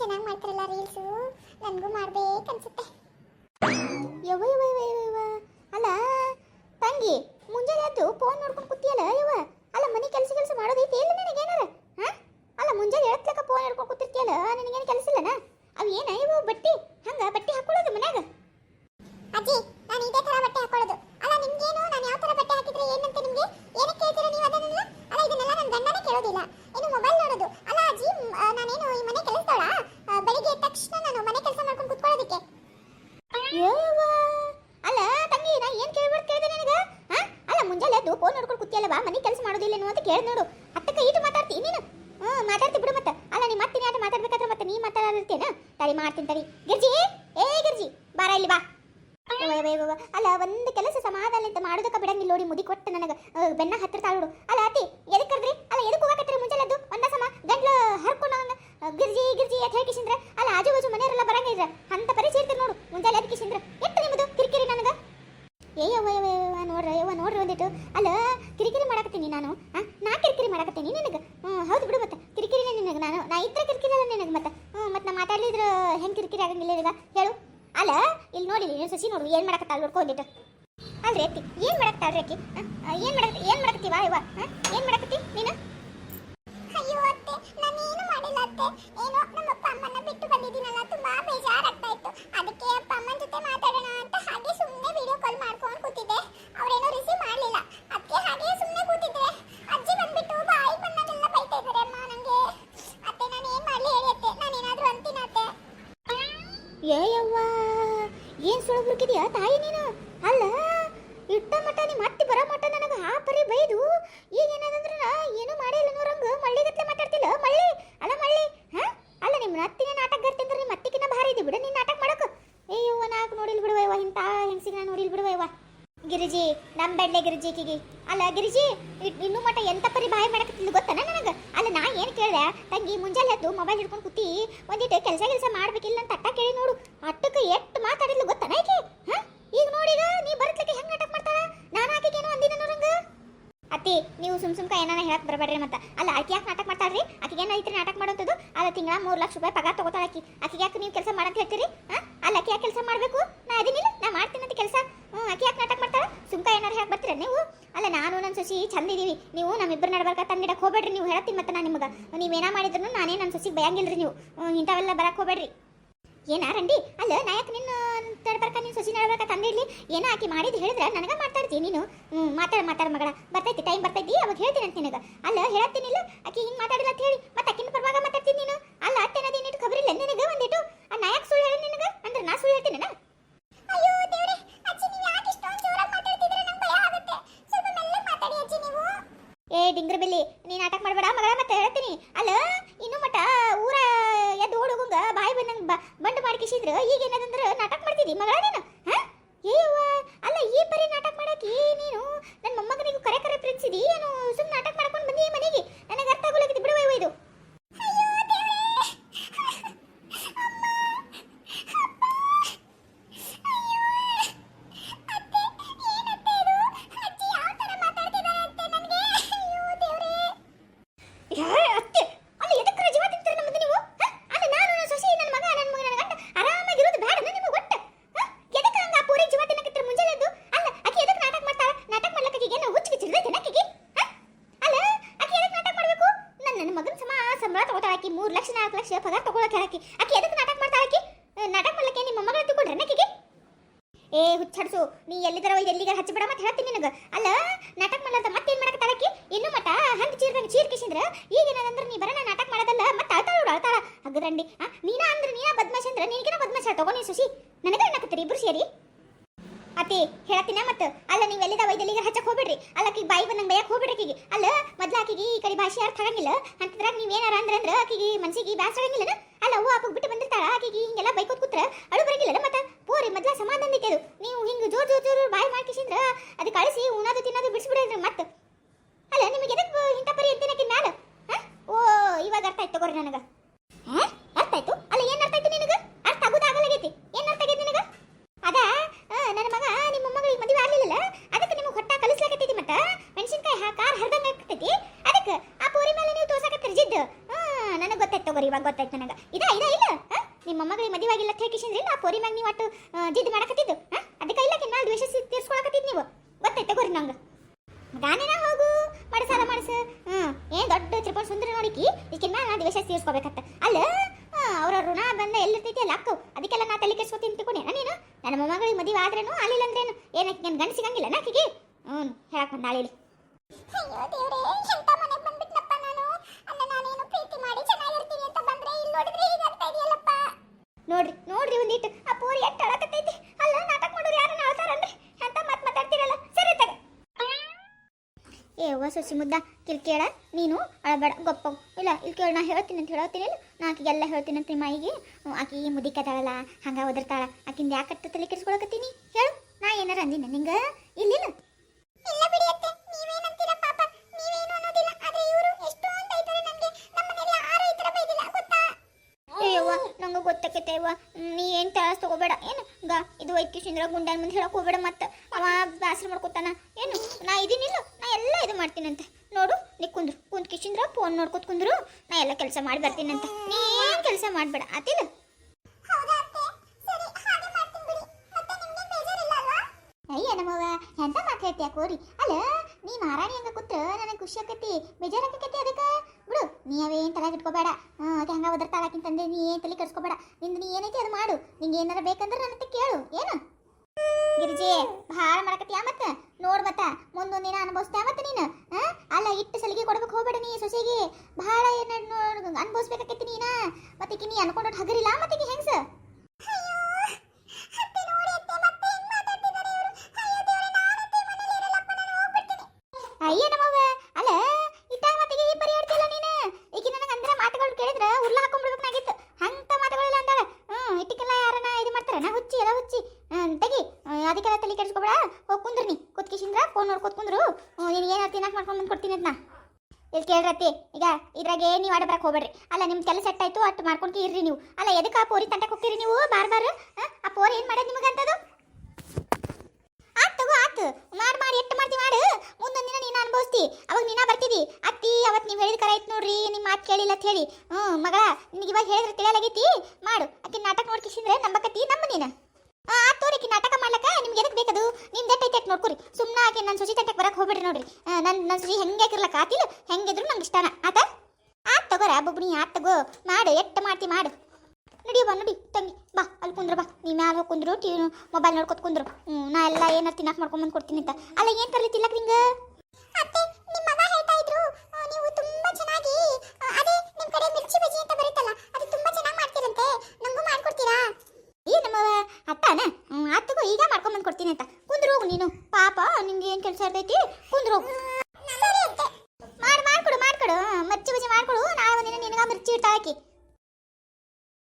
ಚೆನ್ನಾಗಿ ಮಾಡ್ತಾರಲ್ಲ ರೀಲ್ಸ್ ನನಗೂ ಮಾಡ್ಬೇಕು ಅನ್ಸುತ್ತೆ. ಅಲ್ಲ, ತಂಗಿ ಮುಂಜಾನೆ ಎದ್ದು ಫೋನ್ ನೋಡ್ಕೊಂಡು ಕೂತಿಯಲ್ಲ ಯವ್ವ? ಅಲ್ಲ, ಮನೆ ಕೆಲಸ ಕೆಲಸ ಮಾಡೋದೈತಿ ಇಲ್ಲ ನನಗೇನಾರ ಹಾ? ಅಲ್ಲ, ಮುಂಜಾನೆ ಎಳತ್ಲಕ್ಕ ಫೋನ್ ಹಿಡ್ಕೊಂಡು ಕೂತಿರ್ತೀಯಲ್ಲ, ನಿನಗೇನು ಕೆಲಸ ಇಲ್ಲನ? ಅವು ಏನ ಇವು ಬಟ್ಟಿ? ಹಂಗ ಬಟ್ಟೆ ಹಾಕೊಳ್ಳೋದು ಮನ್ಯಾಗ? ಅಜ್ಜಿ, ನಾನು ಇದೇ ತರ ಬಟ್ಟೆ ಹಾಕೊಳ್ಳೋದು. ಅಲ್ಲ, ನಿಮ್ಗೇನು? ನಾನು ಯಾವ ತರ ಬಟ್ಟೆ ಹಾಕಿದ್ರೆ ಏನಂತ ನಿಮಗೆ? ಏನಕ್ಕೆ ಕೇಳ್ತೀರಾ ನೀವು ಅದನ್ನೆಲ್ಲ? ಅಲ್ಲ, ಇದನ್ನೆಲ್ಲ ನನ್ನ ಗಂಡನೇ ಕೇಳೋದಿಲ್ಲ ಇನ್ನು ಮೊಬೈಲ್ ನೋಡೋದು ಅಲ್ಲ ಅಜ್ಜಿ ಮ್, ಆ, ನಾನೇನು ಈ ಮನೆ ಕೆಲಸದವಳ ಬೆಳಿಗ್ಗೆ ಎದ್ದ ತಕ್ಷಣ ನಾನು ಮನೆ ಕೆಲಸ ಮಾಡ್ಕೊಂಡು ಕುತ್ಕೊಳ್ಳೋದಕ್ಕೆ ಯವ್ವ ಅಲ್ಲ ತಂಗಿ ನಾ ಏನ್ ಕೇಳ್ಬಿಟ್ಟು ಕೇಳಿದೆ ನಿನಗ ಹಾ ಅಲ್ಲ ಮುಂಜಾನೆ ಎದ್ದು ಫೋನ್ ನೋಡ್ಕೊಂಡು ಕೂತಿಯಲ್ಲವಾ ಮನೆ ಕೆಲಸ ಮಾಡೋದಿಲ್ಲೇನು ಅಂತ ಕೇಳಿ ನೋಡು ಅಟ್ಟಕ್ಕ ಈಟು ಮಾತಾಡ್ತಿ, ನೀನು? ಹ್ಞೂ ಮಾತಾಡ್ತಿ ಬಿಡು ಮತ್ತೆ. ಅಲ್ಲ, ನೀ ಮತ್ತೆ ಆಟ ಮಾತಾಡ್ಬೇಕಾದ್ರೆ ಮತ್ತೆ ನೀ ಮಾತಾಡಿರ್ತೇನ ತಡಿ, ಮಾಡ್ತೀನಿ ತಡಿ. ಗಿರ್ಜಿ, ಏ ಗಿರ್ಜಿ, ಬಾರ ಇಲ್ಲಿ ಬಾ. ಅಲ್ಲ, ಒಂದು ಕೆಲಸ ಸಮಾಧಾನ ಮಾಡೋದಕ್ಕೆ ಬಿಡಂಗಿಲ್ಲ ನೋಡಿ, ಮುದಿ ಕೊಟ್ಟು ನನಗೆ. ಬೆನ್ನ ಹತ್ತಿರ ತಾಳು ಅಲ್ಲ ಅತಿ ಎದಕ್ಕೆ ಕರ್ದ್ರಿ? ಅಲ್ಲ ಎದಕ್ಕೆ ಹೋಗಕತ್ತೀರಿ ಮುಂಜಾನೆ ಒಂದ ಸಮ ಗಂಟ್ಲು ಹರ್ಕೊಂಡು ಗಿರ್ಜಿ ಗಿರ್ಜಿ ಅಂತ ಹೇಳಿ ಅಲ್ಲ, ಆಜು ಬಾಜು ಮನೆಯವರೆಲ್ಲ ಬರಂಗಿದ್ರ ಅಂತ ಪರಿ ಸೇರ್ತೀರಿ ನೋಡು ಮುಂಜಾನೆ ಎದ್ದು ಕಿಸಿಂದ್ರ ಎತ್ತು ನಿಮ್ಮದು ಕಿರಿಕಿರಿ ನನಗೆ ಏ ಯವ್ವ ಯವ್ವ ಯವ್ವ ನೋಡ್ರಿ ಯವ್ವ ನೋಡ್ರಿ ಒಂದಿಟ್ಟು ಅಲ್ಲ ಕಿರಿಕಿರಿ ಮಾಡಕತ್ತೀನಿ ನಾನು ಆ, ನಾ ಕಿರಿಕಿರಿ ಮಾಡಕತ್ತೀನಿ ನಿನಗೆ ಹ್ಞೂ ಹೌದು ಬಿಡು ಮತ್ತೆ ಕಿರಿಕಿರಿನೇ ನಾನು, ನಾ ಇತ್ರ ಕಿರಿಕಿರಿ ಅಲ್ಲ ನಿನಗೆ ಮತ್ತೆ? ಹ್ಞೂ ಮತ್ತೆ ನಾ ಮಾತಾಡ್ಲಿದ್ರೆ ಹೆಂಗೆ ಕಿರಿಕಿರಿ ಆಗಂಗಿಲ್ಲ ಈಗ? ಹೇಳು. ಅಲ್ಲ, ಇಲ್ಲಿ ನೋಡಿ ನೀನು ಸಸಿ ನೋಡು, ಏನು ಮಾಡಕತ್ತಾಳ ನೋಡ್ಕೊ ಒಂದಿಟ್ಟು ಅಲ್ರಿ ಅತ್ತಿ, ಏನು ಮಾಡಕತ್ತಾಳ್ರಿ ಅಕ್ಕಿ? ಏನು ಮಾಡಕ, ಏನು ಮಾಡಕತ್ತೀವ ಇವ? ಏನು ಮಾಡಕತ್ತಿ ನೀನು? ಅಯ್ಯೋ ಅತ್ತೆ, ನಾನೇನು ಮಾಡಿಲ್ಲ ಅತ್ತೆ. ಹುಡುಕಿದ್ಯಾ ತಾಯಿ ನೀನು? ಅಲ್ಲ, ಇಟ್ಟ ಮಟ್ಟ ನೀ ಮತ್ತೆ ಬರೋ ಮಟ್ಟ ನನಗೆ ಆ ಪರಿ ಬೈದು, ಈಗ ಏನದಂದ್ರೆ ಏನೂ ಮಾಡಿಲ್ಲ ನೋರಂಗ ಮಳ್ಳಿಗತ್ಲೆ ಮಾತಾಡ್ತಿಲ್ಲ. ಮಳ್ಳಿ, ಅಲ್ಲ ಮಳ್ಳಿ, ಹಾ? ಅಲ್ಲ, ನಿಮ್ಮ ನತ್ತಿನ ನಾಟಕ ಗರ್ತಿಂದ್ರೆ ನಿಮ್ಮ ಅತ್ತಿಕಿನ ಭಾರಿ ಇದೆ. ಬಿಡು ನೀನು ನಾಟಕ ಮಾಡಕ್ಕೆ ಏ, ಯವ್ವ, ನಾಲ್ಕು ನೋಡಿಲ್ ಬಿಡುವ ಇವ ಇಂಥ ಹೆಂಗಸಿಗೆ ನಾ ನೋಡಿಲ್ ಬಿಡುವ ಇವ ಗಿರಿಜಿ ನಮ್ಮ ಬೆಡ್ಲೆ ಗಿರಿಜಿ ಕಿಗಿ. ಅಲ್ಲ, ಗಿರಿಜಿ ಇನ್ನೂ ಮಟ್ಟ ಎಂತ ಪರಿ ಬಾಯಿ ಮಾಡಕತ್ತಿಲ್ಲ ಗೊತ್ತನ ನನಗೆ? ಅಲ್ಲ, ನಾ ಏನು ಕೇಳಿದೆ? ತಂಗಿ ಮುಂಜಾನೆ ಎದ್ದು ಮೊಬೈಲ್ ಹಿಡ್ಕೊಂಡು ಕೂತಿ ಒಂದಿಟ್ಟು ಕೆಲಸ ಕೆಲಸ ಮಾಡಬೇಕಿಲ್ಲ ಅಂತ ಅಟ್ಟ ಕೇಳಿ ನೋಡು. ಅಟ್ಟಕ್ಕೆ ಎಷ್ಟು ಮಾತಾಡಿದ್ಲು ಗೊತ್ತನ ಆಕೆ ಹಾ ಈಗ ನೋಡೀಗ ನೀ ಬರ್ತ್ಲಿಕ್ಕೆ ಹೆಂಗ್ ನಾಟಕ ಮಾಡ್ತಾಳ ನಾನು ಆಕೆಗೆ ಏನೋ ಅಂದಿನ ನೋರಂಗ ಅತ್ತಿ ನೀವು ಸುಮ್ ಸುಮ್ಕ ಏನಾನ ಹೇಳಕ್ ಬರಬೇಡ್ರಿ ಮತ್ತೆ ಅಲ್ಲ ಆಕೆ ಯಾಕೆ ನಾಟಕ ಮಾಡ್ತಾಳ್ರಿ ಆಕೆಗೆ ಏನು ಐತ್ರಿ ನಾಟಕ ಮಾಡೋಂಥದ್ದು ಅಲ್ಲ ತಿಂಗಳ ಮೂರು ಲಕ್ಷ ರೂಪಾಯಿ ಪಗಾರ ತಗೋತಾಳ ಆಕಿ ಆಕೆಗೆ ಯಾಕೆ ನೀವು ಕೆಲಸ ಮಾಡಂತ ಹೇಳ್ತೀರಿ? ಅಲ್ಲ ಆಕೆ ಯಾಕೆ ಕೆಲಸ ಮಾಡಬೇಕು? ನಾ ಅದೀನಿಲ್ಲ ನಾ ಮಾಡ್ತೀನಿ ಅಂತ ಕೆಲಸ. ಹ್ಞೂ ಆಕೆ ಯಾಕೆ ನಾಟಕ ಮಾಡ್ತಾಳ? ಸುಮ್ಕ ಏನಾರು ಹೇಳಕ್ ಬರ್ತೀರ ನೀವು? ಅಲ್ಲ ನಾನು ನನ್ನ ಸೊಸಿ ಚಂದ ಇದೀವಿ ನೀವು ನಮ್ಮಿಬ್ಬರು ನಡ್ಬಾರ್ಕ ತಂದಿಡಕ್ಕೆ ಹೋಗ್ಬೇಡ್ರಿ ನೀವು ಹೇಳ್ತೀನಿ ಮತ್ತೆ ನಾನು ನಿಮಗೆ. ನೀವೇನ ಮಾಡಿದ್ರು ನಾನೇ ನನ್ನ ಸೊಸಿಗೆ ಬಯಂಗಿಲ್ರಿ ನೀವು. ಹ್ಮ್, ಇಂಥವೆಲ್ಲ ಬರಕ್ಕೆ ಹೋಗ್ಬೇಡ್ರಿ. ಏನ ರಂಡಿ ಅಲ್ಲ, ನಾಯಕ್ ಯಾಕೆ ನಿನ್ನ ತಡ್ಬರ್ಕ, ನಿನ್ನ ಸೊಸಿ ನಡ್ಬರ್ಕ ತಂದಿಡ್ಲಿ ಏನೋ ಆಕಿ ಮಾಡಿದ್ ಹೇಳಿದ್ರೆ ನನಗ ಮಾತಾಡ್ತೀನಿ ನೀನು? ಮಾತಾಡ ಮಾತಾಡ ಮಗಳ. ಬರ್ತೈತಿ ಟೈಮ್ ಬರ್ತೈತಿ, ಅವಾಗ ಹೇಳ್ತೀನಿ ಅಂತ ನಿನಗ. ಅಲ್ಲ, ಹೇಳತ್ತೀನಿಲ್ಲ? ಆಕಿ ಹಿಂಗ್ ಮಾತಾಡಿಲ್ಲ ಅಂತ ಹೇಳಿ. ಮತ್ತೆ ಆಕಿನ ಪರವಾಗ ಮಾತಾಡ್ತೀನಿ ನೀನು? ಅಲ್ಲ ಅತ್ತೇನದೇನಿಟ್ಟು ಖಬರ್ ಖಬರಿಲ್ಲ ನಿನಗ ಒಂದಿಟ್ಟು? ಆ ನಾಯಕ್ ಯಾಕೆ ಸುಳ್ಳು ಹೇಳಿ ನಿನಗೆ ಅಂದ್ರೆ ನಾ ಸುಳ್ಳು ಹೇಳ್ತೀನಿ ಅಯ್ಯೋ ದೇವ್ರೆ ಅಜ್ಜಿ ನೀವು ಯಾಕೆ ಇಷ್ಟೊಂದು ಜೋರಾಗಿ ಮಾತಾಡ್ತಿದ್ರೆ ನಂಗೆ ಭಯ ಆಗುತ್ತೆ ಸ್ವಲ್ಪ ಮೆಲ್ಲಗೆ ಮಾತಾಡಿ ಅಜ್ಜಿ ನೀವು ಏ ಡಿಂಗ್ರ ಬಿಲ್ಲಿ ನೀ ನಾಟಕ ಮಾಡಬೇಡ ಮಗಳ ಮತ್ತೆ ಹೇಳ್ತೀನಿ ಅಲ್ಲ ಇನ್ನು ಮಟ ಊರ ಎದ್ದು ಓಡೋಗಂಗ ಬಾಯಿ ಬಂದಂಗ ಬ ಬಂಡು ಮಾಡ್ಕಿಸಿದ್ರ ಈಗ ಏನದಂದ್ರ ನಾಟಕ ಮಾಡ್ತಿದ್ದಿ ಮಗಳ ನೀನು ಹಾ ಏಯವ್ವ ಅಲ್ಲ ಈ ಪರಿ ನಾಟಕ ಮಾಡಕ್ಕೆ ನೀನು ನನ್ನ ಮೊಮ್ಮಗನಿಗೂ ಕರೆ ಕರೆ ಪ್ರಿನ್ಸಿದಿ ಏನು ಸುಮ್ಮನೆ ನಾಟಕ ಮಾಡ್ಕೊಂಡು ಬಂದಿ ಈ ಮನೆಗೆ ನನಗೆ ಅರ್ಥ ಆಗೋಲಾಗಿದ್ದು ಬಿಡುವ ಇದು ಅಯ್ಯೋ ದೇವ್ರೆ ಅತ್ತೆ ಏನತ್ತೆ ಇದು ಅಜ್ಜಿ ಯಾವ ತರ ಮಾತಾಡ್ತಿದ್ದಾರೆ ಅತ್ತೆ ನನಗೆ ಅಯ್ಯೋ ದೇವ್ರೆ ಯಾ ಅತ್ತೆ ಅಲ್ಲ ಎದಕ್ಕೆ ಜೀವ ತಿಂತೀರ ನಮ್ಮದು ನೀವು ಹ? ಅಲ್ಲ ನಾನು ನನ್ನ ಸೊಸೆ ನನ್ನ ಮಗ ನನ್ನ ಮಗ ನನ್ನ ಗಂಡ ಆರಾಮಾಗಿರೋದು ಬೇಡ ನಿಮಗೆ ಒಟ್ಟ ಹ? ಎದಕ್ಕೆ ಹಂಗ ಆ ಪೂರಿ ಜೀವ ತಿನ್ನಕತ್ತಿರ ಮುಂಜಾನೆ ಎದ್ದು ಅಲ್ಲ ಆಕೆ ಎದಕ್ಕೆ ನಾಟಕ ಮಾಡ್ತಾಳ ನಾಟಕ ಮಾಡ್ಲಕ್ಕ ಆಕೆಗೆ ಏನೋ ಹುಚ್ಚಿಗೆ ಚಿಡ್ದೈತೆ ಆಕೆಗೆ ಹ? ಅಲ್ಲ ಆಕೆ ಎದಕ್ಕೆ ನಾಟಕ ಮಾಡಬೇಕು ನನ್ನ ನನ್ನ ಮಗನ ಸಮ ಸಂಬಳ ತಗೋತಾಳ ಆಕಿ ಮೂರು ಲಕ್ಷ ಪಗಾರ ತಗೊಳಕ್ಕೆ ಹೇಳಾಕಿ ಆಕೆ ಎದಕ್ಕೆ ನಾಟಕ ಮಾಡ್ತಾಳ ಆಕಿ? ನಾಟಕ ಮಾಡ್ಲಕ್ಕೆ ನಿಮ್ಮ ತಿಳ್ಕೊಂಡ್ರೆ ಆಕೆಗೆ? ಏ, ಹುಚ್ಚಾಡ್ಸು, ನೀ ಎಲ್ಲಿದರ ಒಯ್ದು ಎಲ್ಲಿಗಾರ ಹಚ್ಚಿಬಿಡ ಮತ್ತೆ ಹೇಳ್ತೀನಿ ನಿನಗೆ. ಅಲ್ಲ, ನಾಟಕ ಮಾಡ್ಲಂತ ಮತ್ತೇನ್ ಮಾಡಕತ್ತಾಳಕಿ ಇನ್ನು ಮಟ ಹಂಗೆ ಚೀರ ಚೀರ್ಕಿಸಿದ್ರ ಈಗ ಏನಂದ್ರೆ ನೀ ಬರೋಣ ನಾಟಕ ಮಾಡೋದಲ್ಲ, ಮತ್ತೆ ಅಳ್ತಾಳ ನೋಡು, ಅಳ್ತಾಳ. ಹಗ್ಗದಂಡಿ, ಆ, ನೀನ ಅಂದ್ರೆ ನೀನ ಬದ್ಮಾಶ್ ಅಂದ್ರೆ ನಿನಗಿನ ಬದ್ಮಾಶ್ ತಗೋ ನೀ ಸುಶಿ ನನಗೆ ಅನ್ನಕತ್ತೀರಿ ಇಬ್ರು ಸೇರಿ. ಅತಿ ಹೇಳತ್ತಿನ ಮತ್ತೆ ಅಲ್ಲ ನೀವು ಎಲ್ಲಿದ ವೈದ್ಯಲಿಗೆ ಹಚ್ಚಕ್ ಹೋಗ್ಬೇಡ್ರಿ. ಅಲ್ಲ ಆಕಿಗೆ ಬಾಯಿ ಬಂದಂಗೆ ಬಯಕ್ ಹೋಗ್ಬೇಡ್ರಿ ಆಕಿಗೆ. ಅಲ್ಲ ಮೊದ್ಲ ಆಕಿಗೆ ಈ ಕಡೆ ಭಾಷೆ ಅರ್ಥ ಆಗಂಗಿಲ್ಲ. ಅಂತದ್ರಾಗ ನೀವು ಏನಾರ ಅಂದ್ರೆ ಅಂದ್ರೆ ಆಕಿಗೆ ಮನ್ಸಿಗೆ ಬ್ಯಾಸರ ಆಗಂಗಿಲ್ಲ ಅಲ್ಲ ಅವ್ವ ಅಪ್ಪಗೆ ಬಿಟ್ಟು ಬಂದಿರ್ತಾಳ, ಆಕಿಗೆ ಹಿಂಗೆಲ್ಲ ಬೈಕೋತ್ ಕೂತ್ರ ಅಳು ಬರಂಗಿಲ್ಲ ಮತ್ತೆ? ಪೋರಿ ಮೊದ್ಲ ಸಮಾಧಾನ ಅದು ನೀವು ಹಿಂಗೆ ಜೋರ್ ಜೋರ್ ಜೋರ್ ಬಾಯಿ ಮಾಡ್ಕಿಸಿಂದ್ರ ಅದು ಕಳಿಸಿ ಉಣದು ತಿನ್ನೋದು ಬಿಡಿಸ್ಬಿಡ್ರಿ ಮತ್ತ ಅಲ್ಲ ನಿಮಗೆ ಎದಕ್ಕೆ ಇಂಥ ಪರಿ ಅಂತಿನಕ್ಕೆ ಮ್ಯಾಲ ಹ? ಓ ಇವಾಗ ಅರ್ಥ ಆಯ್ತು ತಗೋರಿ ನನಗ ಹ? ಅರ್ಥ ಆಯ್ತು ಅಲ್ಲ ಏನ್ ಅರ್ಥ ಆಯ್ತು ನಿನಗ ಅರ್ಥ ಆಗೋದಾಗಲಾಗೈತಿ ಏನ್ ಅರ್ಥ ಆಗೈತಿ ನಿನಗ ಅದ ಆ, ನನ್ನ ಮಗ ನಿಮ್ಮ ಮೊಮ್ಮಗಳಿಗೆ ಮದುವೆ ಆಗ್ಲಿಲ್ಲಲ್ಲ ಅದಕ್ಕೆ ನಿಮಗೆ ಹೊಟ್ಟ ಕಲಿಸ್ಲಾಕತ್ತೈತಿ ಮತ್ತ ಮೆಣಸಿನ್ಕಾಯಿ ಹಾ ಕಾರ್ ಹರಿದಂಗ ಆಗ್ತೈತಿ ಅದಕ್ಕೆ ಆ ಪೂರಿ ಮೇಲೆ ನೀವು ತೋರ್ಸಾಕತ್ತೀರಿ ಜಿದ್ದು ಹಾ ನನಗೆ ಗೊತ್ತಾಯ್ತು ತಗೋರಿ ಇವಾಗ ಗೊತ್ತಾಯ್ತು ನನಗೆ. ಇದ ಇದ ಇಲ್ಲ. ಆ? ನಿಮ್ಮ ಮೊಮ್ಮಗಳಿಗೆ ಮದುವೆ ಆಗಿಲ್ಲ ನಾ ಪೋರಿ ಮ್ಯಾಗ ನೀವು ಅಟ್ಟು ಆ, ಜಿದ್ದು ಮಾಡಕತ್ತಿದ್ದು. ಆ? ಅದಕ್ಕೆ ಇಲ್ಲ ಕಿನ್ನ ದ್ವೇಷ ತೀರ್ಸ್ಕೊಳಕತ್ತಿದ್ ನೀವು. ಗೊತ್ತಾಯ್ತು ತಗೋರಿ ನಂಗೆ? ಗಾನೇನ ಹೋಗು. ಮಾಡಸಾಲ ಮಾಡಸ ಹ್ಞೂ ಏನ್ ದೊಡ್ಡ ತ್ರಿಪುರ ಸುಂದರ ನೋಡಿಕಿ. ಈಕಿನ ನಾ ದ್ವೇಷ ತೀರ್ಸ್ಕೊಬೇಕತ್ತ ಅಲ್ಲ ಅವರ ಋಣ ಬಂದ ಎಲ್ಲಿರ್ತೈತಿ ಅಲ್ಲ ಅಕ್ಕವು ಅದಕ್ಕೆಲ್ಲ ನಾ ತಲೆ ಕೆಡ್ಸ್ಕೊತೀನಿ ಕೊಡಿ ನೀನು? ನನ್ನ ಮೊಮ್ಮಗಳಿಗೆ ಮದುವೆ ಆದ್ರೇನು ಅಲ್ಲಿಲ್ಲ ಅಂದ್ರೇನು? ಏನಕ್ಕೆ ನನ್ನ ಗಂಡ ಸಿಗಂಗಿಲ್ಲ ನಾಕಿಗೆ ಹ್ಞೂ ಹೇಳಕ್ಕೆ ಬಂದ ನಾಳೆ ಅಯ್ಯೋ ದೇವ್ರೇ ಇದೆಯಲ್ಲಪ್ಪ? ನೋಡ್ರಿ ನೋಡ್ರಿ ಒಂದಿಟ್ಟು ಆ ಪೂರಿ ಎಷ್ಟು ಅಳಕತ್ತೈತಿ. ಅಲ್ಲ, ನಾಟಕ ಮಾಡೋರು ಯಾರನ್ನ ಅಳ್ತಾರನ್ರಿ ಅಂತ ಮಾತು ಮಾತಾಡ್ತಿರಲ್ಲ? ಸರಿ ತಗ. ಏ, ಅವ್ವ ಸೊಸಿ ಮುದ್ದ ಕಿಲ್ಕೇಳ ನೀನು ಅಳಬೇಡ, ಗೊಪ್ಪ. ಇಲ್ಲ, ಇಲ್ಲಿ ಕೇಳ, ನಾ ಹೇಳ್ತೀನಿ ಅಂತ ಹೇಳತ್ತೀನಿ ನಾ ಆಕಿಗೆಲ್ಲ ಹೇಳ್ತೀನಿ ಅಂತ ನಿಮ್ಮ ಮಾಯಿಗೆ. ಆಕಿ ಮುದಿಕತ್ತಾಳಲ್ಲ ಹಂಗ ಒದರ್ತಾಳ. ಆಕಿಂದ ಯಾಕೆ ತಲೆ ಕೆಡಿಸ್ಕೊಳಕತ್ತೀನಿ? ಹೇಳು, ನಾ ಏನಾರ ಅಂದಿನ, ನಿಂಗ? ಇಲ್ಲಿಲ್ಲ? ನಂಗೆ ನೀ ಏನು ತಳಸ್ ತಗೋಬೇಡ ಏನು? ಗಾ ಇದು ವೈದ್ಯಶೀಂದ್ರ ಗುಂಡನ ಮುಂದೆ ಹೇಳಕ್ ಹೋಗ್ಬೇಡ ಮತ್ತೆ ಅವ ಬ್ಯಾಸರ ಮಾಡ್ಕೊತಾನ ಏನು? ನಾ ಇದೀನಿಲ್ಲ ನಾ ಎಲ್ಲ ಇದು ಮಾಡ್ತೀನಂತೆ. ನೋಡು ನೀ ಕುಂದ್ರು ಕುಂದ್ ಕಿಶಿಂದ್ರ ಫೋನ್ ನೋಡ್ಕೊತ ಕುಂದ್ರು ನಾ ಎಲ್ಲ ಕೆಲಸ ಮಾಡಿ ಬರ್ತೀನಂತೆ. ನೀ ಏನು ಕೆಲಸ ಮಾಡಬೇಡ ಆತಿಲ್ಲ? ಅಯ್ಯ ನಮ್ಮವ್ವ ಎಂತ ಮಾತಾಡ್ತೀಯ ಕೋರಿ? ಅಲ್ಲ ನೀ ಮಾರಾಣಿ ಹಂಗ ಕೂತ್ರ ನನಗೆ ಖುಷಿ ಆಕತಿ ಬೇಜಾರಾಕತಿ ಅದಕ್ಕೆ? ಬಿಡು ನೀ ಅವೇನ್ ತಲೆ ಇಟ್ಕೋಬೇಡ? ಆಕೆ ಹಂಗ ತಂದೆ, ನೀ ಏನ್ ತಲೆ ಕೆಡ್ಸ್ಕೋಬೇಡ? ನಿಂದು ನೀ ಏನೈತಿ ಅದು ಮಾಡು. ನಿಂಗೆ ಏನಾರ ಬೇಕಂದ್ರೆ ನನ್ನ ಕೇಳು. ಏನು? ಗಿರಿಜಿ, ಭಾಳ ಮಾಡಕತ್ತೀಯ ಮತ್ತೆ? ನೋಡ್ ಮತ್ತ ಮುಂದೊಂದು ದಿನ ಅನುಭವಿಸ್ತಾ ಮತ್ತೆ ನೀನು? ಅಲ್ಲ, ಇಟ್ಟು ಸಲಿಗೆ ಕೊಡ್ಬೇಕು ಹೋಗ್ಬೇಡ ನೀ ಸೊಸೆಗೆ. ಭಾಳ ಏನು ಅನುಭವಿಸ್ಬೇಕಾಕೈತಿ ನೀನ? ಮತ್ತೆ ನೀ ಅನ್ಕೊಂಡು ಹಗರಿಲ್ಲ ಮತ್ತೆ ಹೆಂಗ್ಸ ಅಯ್ಯೋ ಅತ್ತೆ ನೋಡಿ ಅತ್ತೆ ಮತ್ತೆ ಹೆಂಗ್ ಮಾತಾಡ್ತಿದ್ದಾರೆ ಇವರು ಅಯ್ಯೋ ದೇವ್ರೇ ನಾನಂತೆ ಮನೇಲಿ ಇರಲ್ಲಪ್ಪ ನಾನು ಹೋಗ್ಬಿಡ್ತೀನಿ ಅಯ್ಯ ನಮ್ಮವ್ವ ಅಲ್ಲ ಇಟ್ಟಾಗ ಮತ್ತಿಗೆ ಈ ಪರಿ ಹೇಳ್ತಿಲ್ಲ ನೀನು ಈಗ ನನಗೆ ಅಂದ್ರೆ ಮಾತುಗಳು ಕೇಳಿದ್ರ ಉರ್ಲ ಹಾಕೊಂಡ್ಬಿಡ್ಬೇಕಾಗಿತ್ತು ಅಂತ ಮಾತುಗಳಿಲ್ಲ ಅಂದಾಳ ಹ್ಞೂ ಇಟ್ಟಿಗೆಲ್ಲ ಯಾರನ್ನ ಇದು ಮಾಡ್ತಾರ ನಾ ಹುಚ್ಚಿ ಎಲ್ಲ ಹುಚ್ಚಿ ಹ್ಮ್, ತೆಗಿ ಹ್ಮ್, ಅದಕ್ಕೆಲ್ಲ ತಲೆ ಕೆಡಿಸ್ಕೊಬೇಡ ಹೋಗಿ ಕುಂದ್ರು ನೀ ಕುತ್ಕಿಸಿಂದ್ರ ಫೋನ್ ನೋಡ್ಕೊತ್ ಕುಂದ್ರು ನೀನು ಏನು ತಿನ್ನಕ್ಕೆ ಮಾಡ್ಕೊಂಡು ಬಂದು ಕೊಡ್ತೀನಿ ಅದನ್ನ ಇಲ್ಲಿ ಕೇಳ್ರತ್ತಿ ಈಗ ಇದ್ರಾಗೆ ನೀವು ಆಡಬರಕ್ಕೆ ಹೋಗ್ಬೇಡ್ರಿ. ಅಲ್ಲ ನಿಮ್ಮ ಕೆಲಸ ಸೆಟ್ ಆಯ್ತು, ಅಷ್ಟು ಮಾಡ್ಕೊಂಡು ಇರ್ರಿ ನೀವು. ಅಲ್ಲ ಎದಕ್ಕೆ ಆ ಪೋರಿ ತಂಟಕ್ಕೆ ಹೋಗ್ತೀರಿ ನೀವು? ಬಾರ್ ಬಾರ್. ಆ? ಪೋರಿ ಏನು ಮಾಡೋದು ನಿಮಗಂತದು ಆತ್ ತಗೋ, ಆತ್. ಮಾಡಿ ಮಾಡಿ ಎಟ್ಟು ಮಾಡ್ತಿ ಮಾಡು. ಮುಂದೊಂದು ದಿನ ನೀನು ಅನುಭವಿಸ್ತಿ. ಅವಾಗ ನೀನ ಬರ್ತಿದಿ. ಅತ್ತಿ ಅವತ್ತು ನೀವು ಹೇಳಿದ ಕರ ಆಯ್ತು ನೋಡ್ರಿ ನಿಮ್ಮ ಮಾತು ಕೇಳಿಲ್ಲ ಅಂತ ಹೇಳಿ. ಹ್ಞೂ ಮಗಳ, ನಿನಗೆ ಇವಾಗ ಹೇಳಿದ್ರೆ ತಿಳಿಯಲಾಗೈತಿ. ಮಾಡು. ಅಕ್ಕಿ ನಾಟಕ ನೋಡ್ಕಿಸಿದ್ರೆ ನಂಬಕತ್ತಿ ನಮ್ಮ ನೀನು. ಆ ತೋರಿಕಿ ನಾಟಕ ಮಾಡ್ಲಕ್ಕ? ನಿಮ್ಗೆ ಎದಕ್ಕೆ ಬೇಕದು? ನಿಮ್ ದಟ್ಟ ಐತೆ ನೋಡ್ಕೊರಿ. ಸುಮ್ಮನೆ ಆಕೆ ನನ್ನ ಸುಜಿ ತಂಟಕ್ಕೆ ಬರಕ್ಕೆ ಹೋಗ್ಬೇಡ್ರಿ ನೋಡ್ರಿ. ನನ್ನ ನನ್ನ ಸುಜಿ ಹೆಂಗೆ ಹಾಕಿರ್ಲಕ್ಕ? ಆತಿಲ್ಲ ಹೆಂಗಿದ್ರು ನಂಗೆ ಇಷ್ಟನ. ಆತ? ಆತ್ ತಗೋರ ಬೊಬ್ಬಣಿ ಆತ್ ತಗೋ. ಮಾಡು ಎಟ್ಟು ಮಾಡ್ತಿ ಮಾಡು. ನಡಿ ಬಾ, ನೋಡಿ. ತಂಗಿ, ಬಾ, ಅಲ್ಲಿ ಕುಂದ್ರು ಬಾ. ನೀ ಮ್ಯಾಲ ಕುಂದ್ರು, ಟಿ, ಮೊಬೈಲ್ ನೋಡ್ಕೊತ ಕುಂದ್ರು. ನಾ ಎಲ್ಲ ಏನಾರು ಮಾಡ್ಕೊಂಡ್ ಬಂದು ಕೊಡ್ತೀನಿ ಅಂತ. ಅಲ್ಲ, ಏನು ತರಲಿ ತಿನ್ನಕ್ಕೆ ನಿಂಗೆ? ಅತ್ತೆ